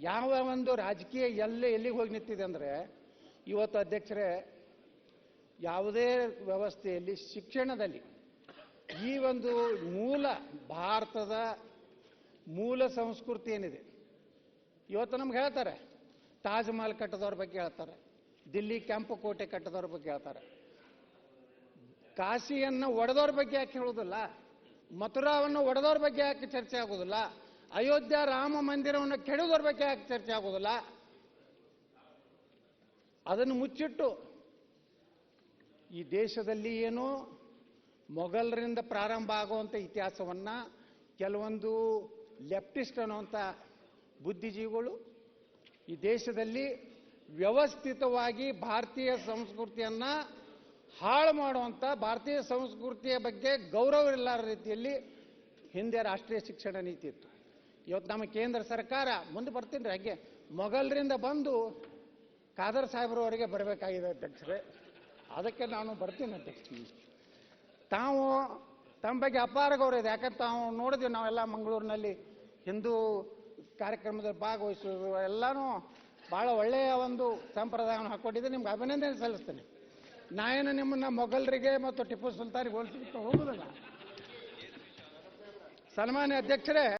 ಯಾವ ಒಂದು ರಾಜಕೀಯ ಎಲ್ಲೇ ಎಲ್ಲಿಗೆ ಹೋಗಿ ನಿಂತಿದೆ ಅಂದರೆ, ಇವತ್ತು ಅಧ್ಯಕ್ಷರೇ, ಯಾವುದೇ ವ್ಯವಸ್ಥೆಯಲ್ಲಿ, ಶಿಕ್ಷಣದಲ್ಲಿ ಈ ಒಂದು ಮೂಲ ಭಾರತದ ಮೂಲ ಸಂಸ್ಕೃತಿ ಏನಿದೆ? ಇವತ್ತು ನಮ್ಗೆ ಹೇಳ್ತಾರೆ, ತಾಜ್ ಮಹಲ್ ಕಟ್ಟದವ್ರ ಬಗ್ಗೆ ಹೇಳ್ತಾರೆ, ದಿಲ್ಲಿ ಕೆಂಪು ಕೋಟೆ ಕಟ್ಟದವ್ರ ಬಗ್ಗೆ ಹೇಳ್ತಾರೆ. ಕಾಶಿಯನ್ನು ಒಡೆದವ್ರ ಬಗ್ಗೆ ಯಾಕೆ ಹೇಳೋದಿಲ್ಲ? ಮಥುರಾವನ್ನು ಒಡೆದವ್ರ ಬಗ್ಗೆ ಯಾಕೆ ಚರ್ಚೆ ಆಗೋದಿಲ್ಲ? ಅಯೋಧ್ಯ ರಾಮ ಮಂದಿರವನ್ನು ಕೆಡದು ಬಗ್ಗೆ ಯಾಕೆ ಚರ್ಚೆ ಆಗೋದಿಲ್ಲ? ಅದನ್ನು ಮುಚ್ಚಿಟ್ಟು ಈ ದೇಶದಲ್ಲಿ ಏನು ಮೊಘಲರಿಂದ ಪ್ರಾರಂಭ ಆಗುವಂಥ ಇತಿಹಾಸವನ್ನು ಕೆಲವೊಂದು ಲೆಫ್ಟಿಸ್ಟ್ ಅನ್ನುವಂಥ ಬುದ್ಧಿಜೀವಿಗಳು ಈ ದೇಶದಲ್ಲಿ ವ್ಯವಸ್ಥಿತವಾಗಿ ಭಾರತೀಯ ಸಂಸ್ಕೃತಿಯನ್ನು ಹಾಳು ಮಾಡುವಂಥ ಭಾರತೀಯ ಸಂಸ್ಕೃತಿಯ ಬಗ್ಗೆ ಗೌರವ ಇಲ್ಲಾರ ರೀತಿಯಲ್ಲಿ ಹಿಂದೆ ರಾಷ್ಟ್ರೀಯ ಶಿಕ್ಷಣ ನೀತಿ ಇತ್ತು. ಇವತ್ತು ನಮ್ಮ ಕೇಂದ್ರ ಸರ್ಕಾರ ಮುಂದೆ ಬರ್ತೀನಿ ರೀ ಹಾಗೆ ಮೊಘಲರಿಂದ ಬಂದು ಖಾದರ್ ಸಾಹೇಬ್ರವರೆಗೆ ಬರಬೇಕಾಗಿದೆ ಅಧ್ಯಕ್ಷರೇ. ಅದಕ್ಕೆ ನಾನು ಬರ್ತೀನಿ ಅಧ್ಯಕ್ಷ ತಾವು ತಮ್ಮ ಬಗ್ಗೆ ಅಪಾರ ಗೌರವ ಇದೆ. ಯಾಕಂದ್ರೆ ತಾವು ನೋಡಿದ್ವಿ ನಾವೆಲ್ಲ ಮಂಗಳೂರಿನಲ್ಲಿ ಹಿಂದೂ ಕಾರ್ಯಕ್ರಮದಲ್ಲಿ ಭಾಗವಹಿಸೋದು ಎಲ್ಲನೂ ಭಾಳ ಒಳ್ಳೆಯ ಒಂದು ಸಂಪ್ರದಾಯವನ್ನು ಹಾಕ್ಕೊಂಡಿದ್ದೆ ನಿಮ್ಗೆ ಅಭಿನಂದನೆ ಸಲ್ಲಿಸ್ತೇನೆ. ನಾಯೇನು ನಿಮ್ಮನ್ನ ಮೊಘಲರಿಗೆ ಮತ್ತು ಟಿಪ್ಪು ಸುಲ್ತಾನಿಗೆ ಹೋಲಿಸ್ಲಿಕ್ಕೆ ಹೋಗುದಿಲ್ಲ. ಸನ್ಮಾನ್ಯ ಅಧ್ಯಕ್ಷರೇ